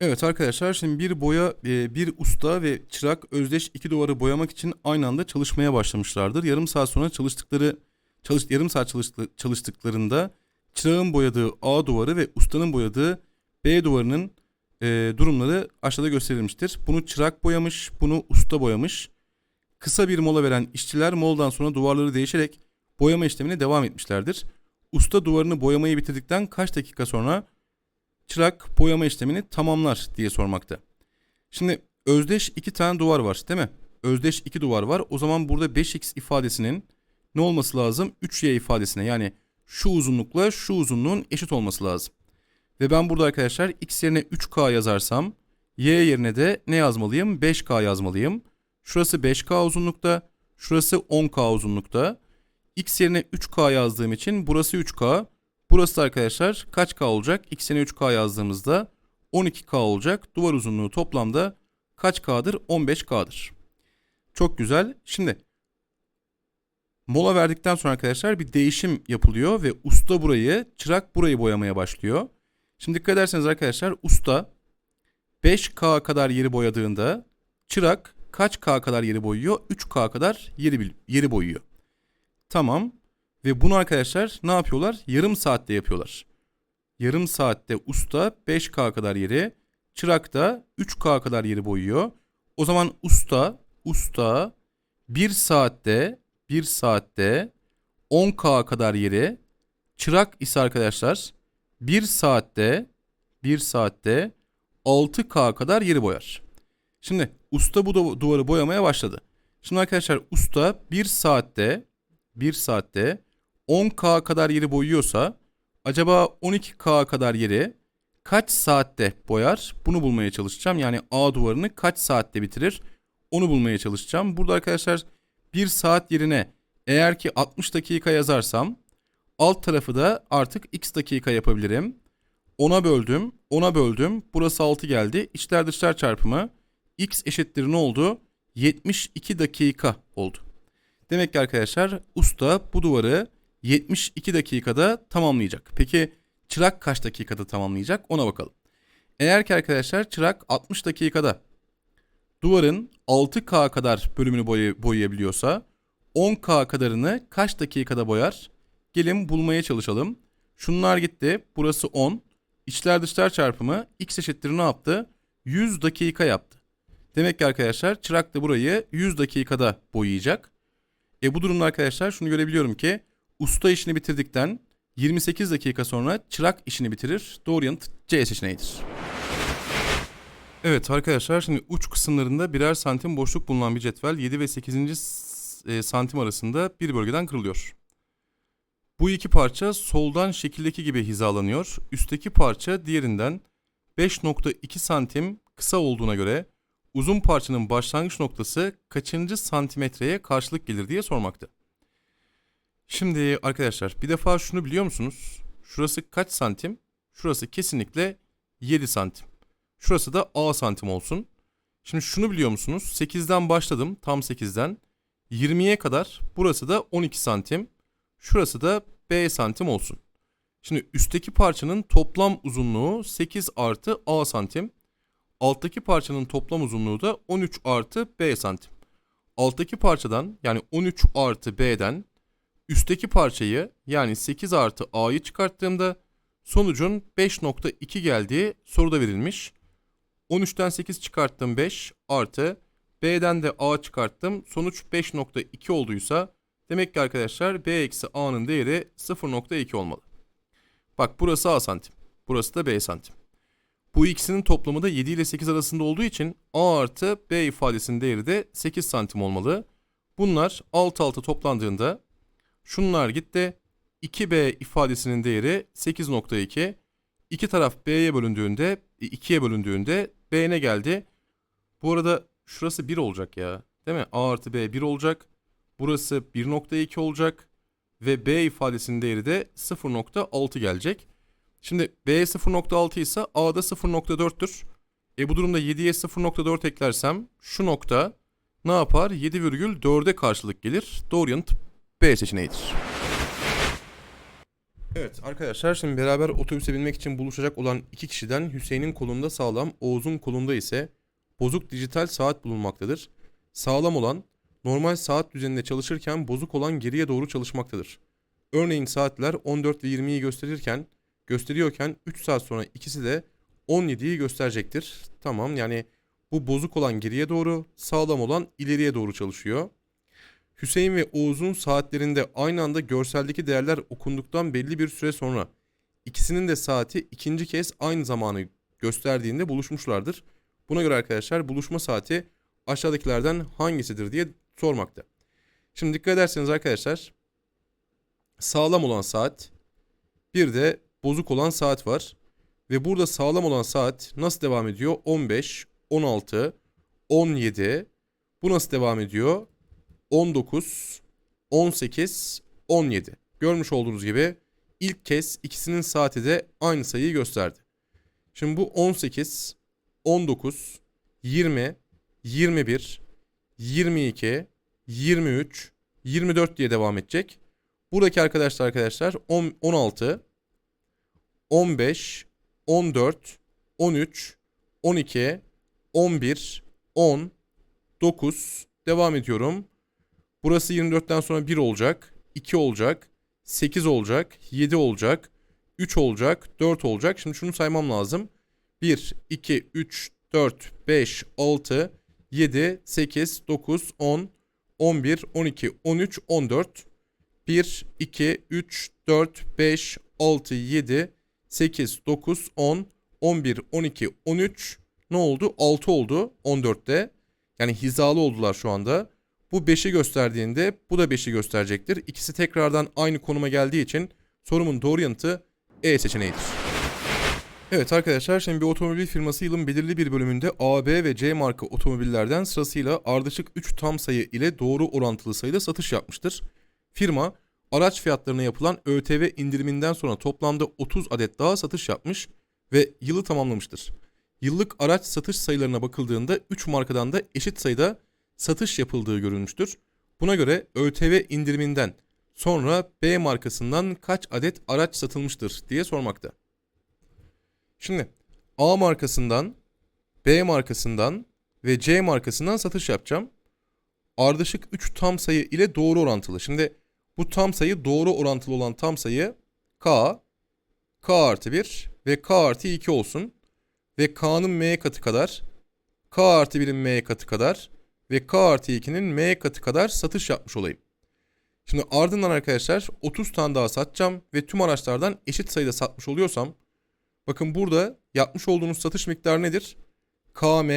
Evet arkadaşlar şimdi bir boya e, bir usta ve çırak özdeş iki duvarı boyamak için aynı anda çalışmaya başlamışlardır. Yarım saat sonra çalıştıkları çalış, yarım saat çalıştı, çalıştıklarında çırağın boyadığı A duvarı ve ustanın boyadığı B duvarının e, durumları aşağıda gösterilmiştir. Bunu çırak boyamış, bunu usta boyamış. Kısa bir mola veren işçiler moladan sonra duvarları değişerek boyama işlemine devam etmişlerdir. Usta duvarını boyamayı bitirdikten kaç dakika sonra çırak boyama işlemini tamamlar diye sormakta. Şimdi özdeş iki tane duvar var değil mi? Özdeş iki duvar var. O zaman burada 5x ifadesinin ne olması lazım? 3y ifadesine yani şu uzunlukla şu uzunluğun eşit olması lazım. Ve ben burada arkadaşlar x yerine 3k yazarsam y yerine de ne yazmalıyım? 5k yazmalıyım. Şurası 5k uzunlukta, şurası 10k uzunlukta. x yerine 3k yazdığım için burası 3k, Burası da arkadaşlar kaç K olacak? X'ine 3K yazdığımızda 12K olacak. Duvar uzunluğu toplamda kaç K'dır? 15K'dır. Çok güzel. Şimdi mola verdikten sonra arkadaşlar bir değişim yapılıyor ve usta burayı, çırak burayı boyamaya başlıyor. Şimdi dikkat ederseniz arkadaşlar usta 5K kadar yeri boyadığında çırak kaç K kadar yeri boyuyor? 3K kadar yeri, yeri boyuyor. Tamam. Ve bunu arkadaşlar ne yapıyorlar? Yarım saatte yapıyorlar. Yarım saatte usta 5K kadar yeri, çırak da 3K kadar yeri boyuyor. O zaman usta, usta 1 saatte, 1 saatte 10K kadar yeri, çırak ise arkadaşlar 1 saatte, 1 saatte 6K kadar yeri boyar. Şimdi usta bu duvarı boyamaya başladı. Şimdi arkadaşlar usta 1 saatte 1 saatte 10K kadar yeri boyuyorsa acaba 12K kadar yeri kaç saatte boyar? Bunu bulmaya çalışacağım. Yani A duvarını kaç saatte bitirir? Onu bulmaya çalışacağım. Burada arkadaşlar 1 saat yerine eğer ki 60 dakika yazarsam alt tarafı da artık x dakika yapabilirim. 10'a böldüm, 10'a böldüm. Burası 6 geldi. İçler dışlar çarpımı x eşittir ne oldu? 72 dakika oldu. Demek ki arkadaşlar usta bu duvarı 72 dakikada tamamlayacak. Peki çırak kaç dakikada tamamlayacak ona bakalım. Eğer ki arkadaşlar çırak 60 dakikada duvarın 6K kadar bölümünü boy boyayabiliyorsa 10K kadarını kaç dakikada boyar? Gelin bulmaya çalışalım. Şunlar gitti. Burası 10. İçler dışlar çarpımı x eşittir ne yaptı? 100 dakika yaptı. Demek ki arkadaşlar çırak da burayı 100 dakikada boyayacak. E bu durumda arkadaşlar şunu görebiliyorum ki usta işini bitirdikten 28 dakika sonra çırak işini bitirir. Doğru yanıt C seçeneğidir. Evet arkadaşlar şimdi uç kısımlarında birer santim boşluk bulunan bir cetvel 7 ve 8. E, santim arasında bir bölgeden kırılıyor. Bu iki parça soldan şekildeki gibi hizalanıyor. Üstteki parça diğerinden 5.2 santim kısa olduğuna göre uzun parçanın başlangıç noktası kaçıncı santimetreye karşılık gelir diye sormakta. Şimdi arkadaşlar bir defa şunu biliyor musunuz? Şurası kaç santim? Şurası kesinlikle 7 santim. Şurası da A santim olsun. Şimdi şunu biliyor musunuz? 8'den başladım tam 8'den. 20'ye kadar burası da 12 santim. Şurası da B santim olsun. Şimdi üstteki parçanın toplam uzunluğu 8 artı A santim. Alttaki parçanın toplam uzunluğu da 13 artı B santim. Alttaki parçadan yani 13 artı B'den Üstteki parçayı yani 8 artı A'yı çıkarttığımda sonucun 5.2 geldiği soruda verilmiş. 13'ten 8 çıkarttım 5 artı B'den de A çıkarttım. Sonuç 5.2 olduysa demek ki arkadaşlar B eksi A'nın değeri 0.2 olmalı. Bak burası A santim. Burası da B santim. Bu ikisinin toplamı da 7 ile 8 arasında olduğu için A artı B ifadesinin değeri de 8 santim olmalı. Bunlar alt alta toplandığında Şunlar gitti. 2b ifadesinin değeri 8.2. İki taraf b'ye bölündüğünde 2'ye bölündüğünde b ne geldi? Bu arada şurası 1 olacak ya. Değil mi? a artı b 1 olacak. Burası 1.2 olacak. Ve b ifadesinin değeri de 0.6 gelecek. Şimdi b 0.6 ise a da 0.4'tür. E bu durumda 7'ye 0.4 eklersem şu nokta ne yapar? 7,4'e karşılık gelir. Doğru yanıt B seçeneğidir. Evet arkadaşlar şimdi beraber otobüse binmek için buluşacak olan iki kişiden Hüseyin'in kolunda sağlam, Oğuz'un kolunda ise bozuk dijital saat bulunmaktadır. Sağlam olan normal saat düzeninde çalışırken bozuk olan geriye doğru çalışmaktadır. Örneğin saatler 14 ve 20'yi gösterirken gösteriyorken 3 saat sonra ikisi de 17'yi gösterecektir. Tamam yani bu bozuk olan geriye doğru, sağlam olan ileriye doğru çalışıyor. Hüseyin ve Oğuz'un saatlerinde aynı anda görseldeki değerler okunduktan belli bir süre sonra ikisinin de saati ikinci kez aynı zamanı gösterdiğinde buluşmuşlardır. Buna göre arkadaşlar buluşma saati aşağıdakilerden hangisidir diye sormakta. Şimdi dikkat ederseniz arkadaşlar sağlam olan saat bir de bozuk olan saat var. Ve burada sağlam olan saat nasıl devam ediyor? 15, 16, 17. Bu nasıl devam ediyor? 19, 18, 17. Görmüş olduğunuz gibi ilk kez ikisinin saati de aynı sayıyı gösterdi. Şimdi bu 18, 19, 20, 21, 22, 23, 24 diye devam edecek. Buradaki arkadaşlar arkadaşlar 10, 16, 15, 14, 13, 12, 11, 10, 9 devam ediyorum. Burası 24'ten sonra 1 olacak, 2 olacak, 8 olacak, 7 olacak, 3 olacak, 4 olacak. Şimdi şunu saymam lazım. 1, 2, 3, 4, 5, 6, 7, 8, 9, 10, 11, 12, 13, 14. 1, 2, 3, 4, 5, 6, 7, 8, 9, 10, 11, 12, 13 ne oldu? 6 oldu 14'te. Yani hizalı oldular şu anda. Bu 5'i gösterdiğinde bu da 5'i gösterecektir. İkisi tekrardan aynı konuma geldiği için sorumun doğru yanıtı E seçeneğidir. Evet arkadaşlar şimdi bir otomobil firması yılın belirli bir bölümünde A, B ve C marka otomobillerden sırasıyla ardışık 3 tam sayı ile doğru orantılı sayıda satış yapmıştır. Firma araç fiyatlarına yapılan ÖTV indiriminden sonra toplamda 30 adet daha satış yapmış ve yılı tamamlamıştır. Yıllık araç satış sayılarına bakıldığında 3 markadan da eşit sayıda satış yapıldığı görülmüştür. Buna göre ÖTV indiriminden sonra B markasından kaç adet araç satılmıştır diye sormakta. Şimdi A markasından, B markasından ve C markasından satış yapacağım. Ardışık 3 tam sayı ile doğru orantılı. Şimdi bu tam sayı doğru orantılı olan tam sayı K, K artı 1 ve K artı 2 olsun. Ve K'nın M katı kadar, K artı 1'in M katı kadar ve K artı 2'nin M katı kadar satış yapmış olayım. Şimdi ardından arkadaşlar 30 tane daha satacağım ve tüm araçlardan eşit sayıda satmış oluyorsam bakın burada yapmış olduğunuz satış miktarı nedir? KM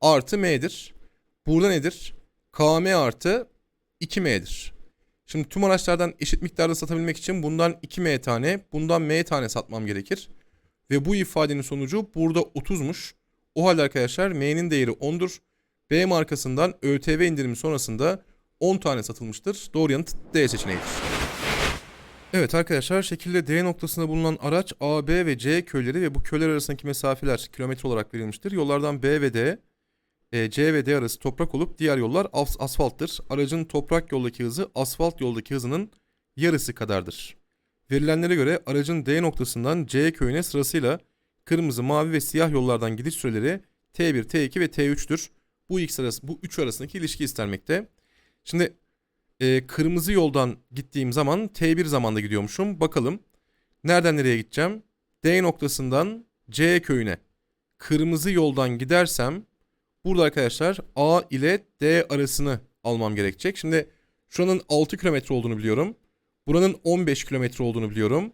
artı M'dir. Burada nedir? KM artı 2M'dir. Şimdi tüm araçlardan eşit miktarda satabilmek için bundan 2M tane, bundan M tane satmam gerekir. Ve bu ifadenin sonucu burada 30'muş. O halde arkadaşlar M'nin değeri 10'dur. B markasından ÖTV indirimi sonrasında 10 tane satılmıştır. Doğru yanıt D seçeneğidir. Evet arkadaşlar şekilde D noktasında bulunan araç A, B ve C köyleri ve bu köyler arasındaki mesafeler kilometre olarak verilmiştir. Yollardan B ve D, e, C ve D arası toprak olup diğer yollar as- asfalttır. Aracın toprak yoldaki hızı asfalt yoldaki hızının yarısı kadardır. Verilenlere göre aracın D noktasından C köyüne sırasıyla kırmızı, mavi ve siyah yollardan gidiş süreleri T1, T2 ve T3'tür. Bu X arası, bu üç arasındaki ilişki istenmekte. Şimdi e, kırmızı yoldan gittiğim zaman T1 zamanda gidiyormuşum. Bakalım nereden nereye gideceğim? D noktasından C köyüne kırmızı yoldan gidersem burada arkadaşlar A ile D arasını almam gerekecek. Şimdi şuranın 6 kilometre olduğunu biliyorum. Buranın 15 kilometre olduğunu biliyorum.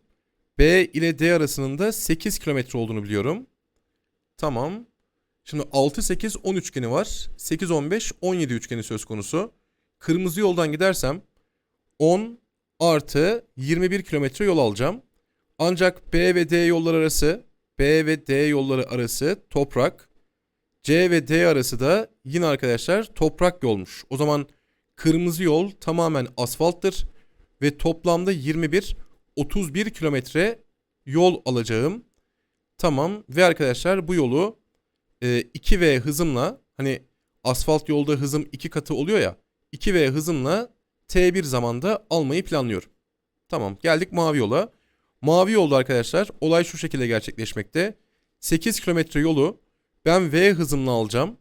B ile D arasının da 8 kilometre olduğunu biliyorum. Tamam. Şimdi 6, 8, 10 üçgeni var. 8, 15, 17 üçgeni söz konusu. Kırmızı yoldan gidersem 10 artı 21 kilometre yol alacağım. Ancak B ve D yollar arası, B ve D yolları arası toprak. C ve D arası da yine arkadaşlar toprak yolmuş. O zaman kırmızı yol tamamen asfalttır ve toplamda 21 31 kilometre yol alacağım. Tamam ve arkadaşlar bu yolu e, 2V hızımla hani asfalt yolda hızım 2 katı oluyor ya 2V hızımla T1 zamanda almayı planlıyorum. Tamam geldik mavi yola. Mavi yolda arkadaşlar olay şu şekilde gerçekleşmekte. 8 kilometre yolu ben V hızımla alacağım.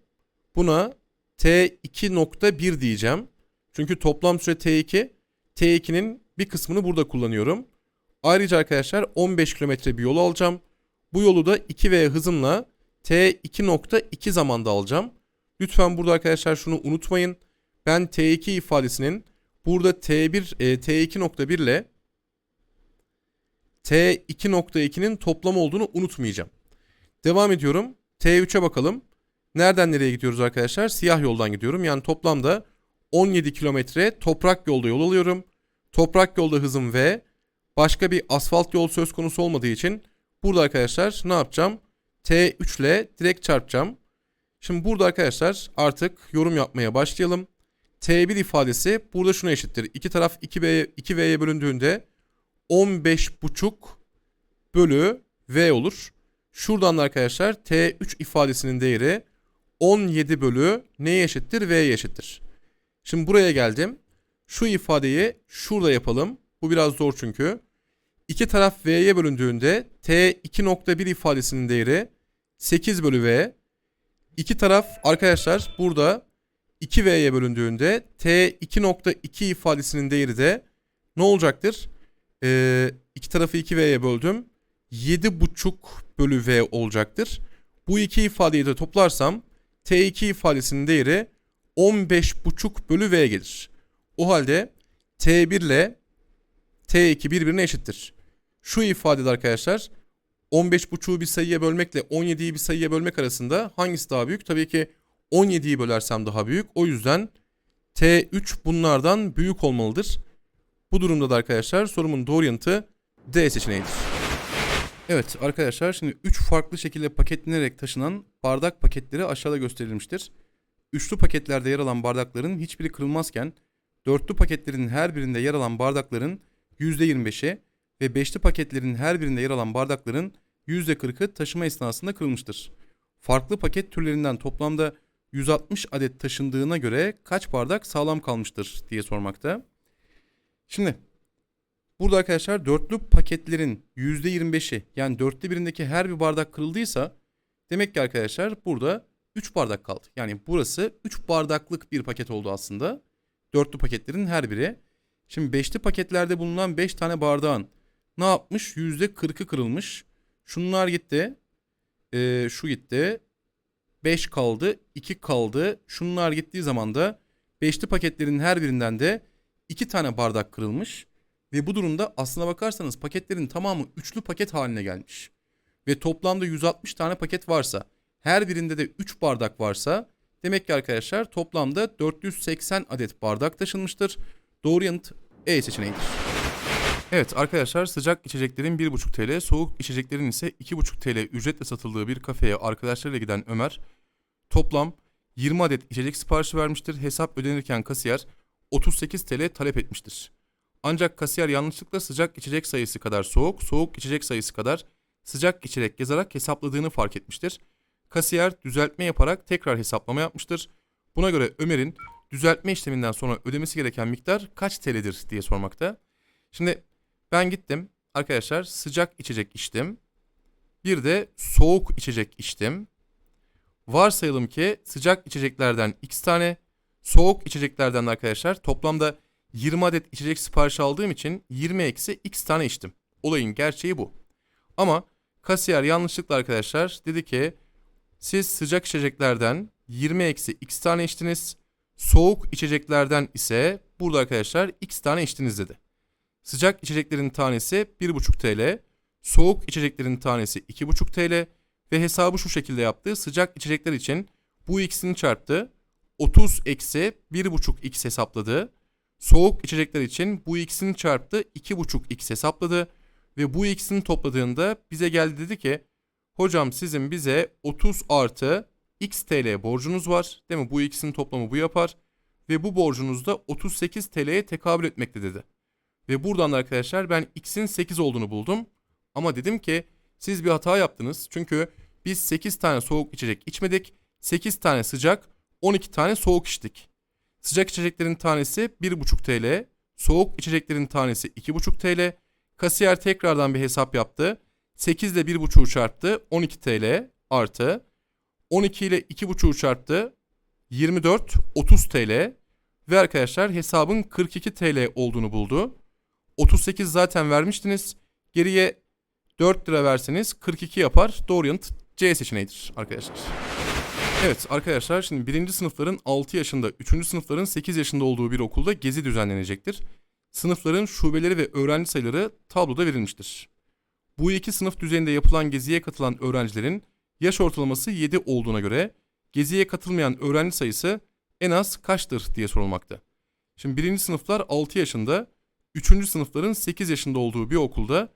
Buna T2.1 diyeceğim. Çünkü toplam süre T2. T2'nin bir kısmını burada kullanıyorum. Ayrıca arkadaşlar 15 kilometre bir yol alacağım. Bu yolu da 2V hızımla T2.2 zamanda alacağım. Lütfen burada arkadaşlar şunu unutmayın. Ben T2 ifadesinin burada T1 e, T2.1 ile T2.2'nin toplam olduğunu unutmayacağım. Devam ediyorum. T3'e bakalım. Nereden nereye gidiyoruz arkadaşlar? Siyah yoldan gidiyorum. Yani toplamda 17 kilometre toprak yolda yol alıyorum. Toprak yolda hızım V. Başka bir asfalt yol söz konusu olmadığı için burada arkadaşlar ne yapacağım? T3 ile direkt çarpacağım. Şimdi burada arkadaşlar artık yorum yapmaya başlayalım. T1 ifadesi burada şuna eşittir. İki taraf 2V'ye 2V'ye bölündüğünde 15,5 bölü V olur. Şuradan da arkadaşlar T3 ifadesinin değeri 17 bölü neye eşittir? V'ye eşittir. Şimdi buraya geldim. Şu ifadeyi şurada yapalım. Bu biraz zor çünkü. İki taraf V'ye bölündüğünde T2.1 ifadesinin değeri 8 bölü V. İki taraf arkadaşlar burada 2V'ye bölündüğünde T2.2 ifadesinin değeri de ne olacaktır? Ee, iki tarafı 2V'ye böldüm. 7,5 bölü V olacaktır. Bu iki ifadeyi de toplarsam T2 ifadesinin değeri 15,5 bölü V gelir. O halde T1 ile T2 birbirine eşittir. Şu ifadede arkadaşlar 15,5'u bir sayıya bölmekle 17'yi bir sayıya bölmek arasında hangisi daha büyük? Tabii ki 17'yi bölersem daha büyük. O yüzden T3 bunlardan büyük olmalıdır. Bu durumda da arkadaşlar sorumun doğru yanıtı D seçeneğidir. Evet arkadaşlar şimdi 3 farklı şekilde paketlenerek taşınan bardak paketleri aşağıda gösterilmiştir. Üçlü paketlerde yer alan bardakların hiçbiri kırılmazken dörtlü paketlerin her birinde yer alan bardakların %25'i ve beşli paketlerin her birinde yer alan bardakların %40'ı taşıma esnasında kırılmıştır. Farklı paket türlerinden toplamda 160 adet taşındığına göre kaç bardak sağlam kalmıştır diye sormakta. Şimdi burada arkadaşlar dörtlü paketlerin %25'i yani dörtte birindeki her bir bardak kırıldıysa demek ki arkadaşlar burada 3 bardak kaldı. Yani burası 3 bardaklık bir paket oldu aslında. Dörtlü paketlerin her biri. Şimdi beşli paketlerde bulunan 5 tane bardağın ne yapmış? %40'ı kırılmış. Şunlar gitti. Ee, şu gitti. 5 kaldı. 2 kaldı. Şunlar gittiği zaman da beşli paketlerin her birinden de 2 tane bardak kırılmış. Ve bu durumda aslına bakarsanız paketlerin tamamı üçlü paket haline gelmiş. Ve toplamda 160 tane paket varsa her birinde de 3 bardak varsa demek ki arkadaşlar toplamda 480 adet bardak taşınmıştır. Doğru yanıt E seçeneğidir. Evet arkadaşlar sıcak içeceklerin 1,5 TL, soğuk içeceklerin ise 2,5 TL ücretle satıldığı bir kafeye arkadaşlarıyla giden Ömer toplam 20 adet içecek siparişi vermiştir. Hesap ödenirken kasiyer 38 TL talep etmiştir. Ancak kasiyer yanlışlıkla sıcak içecek sayısı kadar soğuk, soğuk içecek sayısı kadar sıcak içerek yazarak hesapladığını fark etmiştir. Kasiyer düzeltme yaparak tekrar hesaplama yapmıştır. Buna göre Ömer'in düzeltme işleminden sonra ödemesi gereken miktar kaç TL'dir diye sormakta. Şimdi ben gittim arkadaşlar sıcak içecek içtim. Bir de soğuk içecek içtim. Varsayalım ki sıcak içeceklerden x tane, soğuk içeceklerden de arkadaşlar toplamda 20 adet içecek sipariş aldığım için 20 eksi x tane içtim. Olayın gerçeği bu. Ama kasiyer yanlışlıkla arkadaşlar dedi ki siz sıcak içeceklerden 20 eksi x tane içtiniz. Soğuk içeceklerden ise burada arkadaşlar x tane içtiniz dedi. Sıcak içeceklerin tanesi 1,5 TL, soğuk içeceklerin tanesi 2,5 TL ve hesabı şu şekilde yaptı. Sıcak içecekler için bu ikisini çarptı. 30 eksi 1,5 x hesapladı. Soğuk içecekler için bu ikisini çarptı 2,5 x hesapladı. Ve bu ikisini topladığında bize geldi dedi ki hocam sizin bize 30 artı x TL borcunuz var. Değil mi? Bu ikisinin toplamı bu yapar. Ve bu borcunuz da 38 TL'ye tekabül etmekte dedi. Ve buradan da arkadaşlar ben x'in 8 olduğunu buldum. Ama dedim ki siz bir hata yaptınız. Çünkü biz 8 tane soğuk içecek içmedik. 8 tane sıcak, 12 tane soğuk içtik. Sıcak içeceklerin tanesi 1,5 TL, soğuk içeceklerin tanesi 2,5 TL. Kasiyer tekrardan bir hesap yaptı. 8 ile 1.5'u çarptı. 12 TL artı 12 ile 2.5'u çarptı. 24 30 TL ve arkadaşlar hesabın 42 TL olduğunu buldu. 38 zaten vermiştiniz. Geriye 4 lira verseniz 42 yapar. Doğru yanıt C seçeneğidir arkadaşlar. Evet arkadaşlar şimdi birinci sınıfların 6 yaşında, 3. sınıfların 8 yaşında olduğu bir okulda gezi düzenlenecektir. Sınıfların şubeleri ve öğrenci sayıları tabloda verilmiştir. Bu iki sınıf düzeyinde yapılan geziye katılan öğrencilerin yaş ortalaması 7 olduğuna göre geziye katılmayan öğrenci sayısı en az kaçtır diye sorulmakta. Şimdi birinci sınıflar 6 yaşında, 3. sınıfların 8 yaşında olduğu bir okulda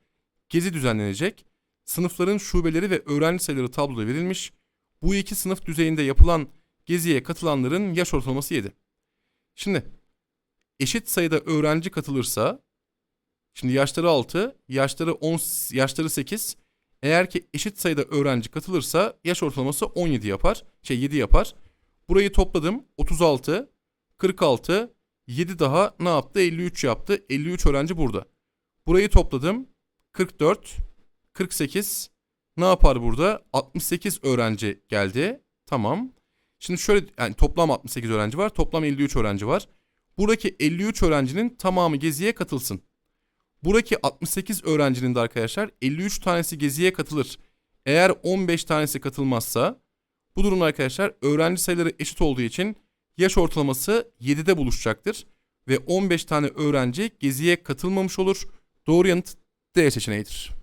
gezi düzenlenecek. Sınıfların şubeleri ve öğrenci sayıları tabloda verilmiş. Bu iki sınıf düzeyinde yapılan geziye katılanların yaş ortalaması 7. Şimdi eşit sayıda öğrenci katılırsa şimdi yaşları 6, yaşları 10, yaşları 8. Eğer ki eşit sayıda öğrenci katılırsa yaş ortalaması 17 yapar. Şey 7 yapar. Burayı topladım. 36, 46, 7 daha ne yaptı? 53 yaptı. 53 öğrenci burada. Burayı topladım. 44, 48, ne yapar burada? 68 öğrenci geldi. Tamam. Şimdi şöyle yani toplam 68 öğrenci var. Toplam 53 öğrenci var. Buradaki 53 öğrencinin tamamı geziye katılsın. Buradaki 68 öğrencinin de arkadaşlar 53 tanesi geziye katılır. Eğer 15 tanesi katılmazsa bu durumda arkadaşlar öğrenci sayıları eşit olduğu için yaş ortalaması 7'de buluşacaktır. Ve 15 tane öğrenci geziye katılmamış olur. Doğru yanıt D seçeneğidir.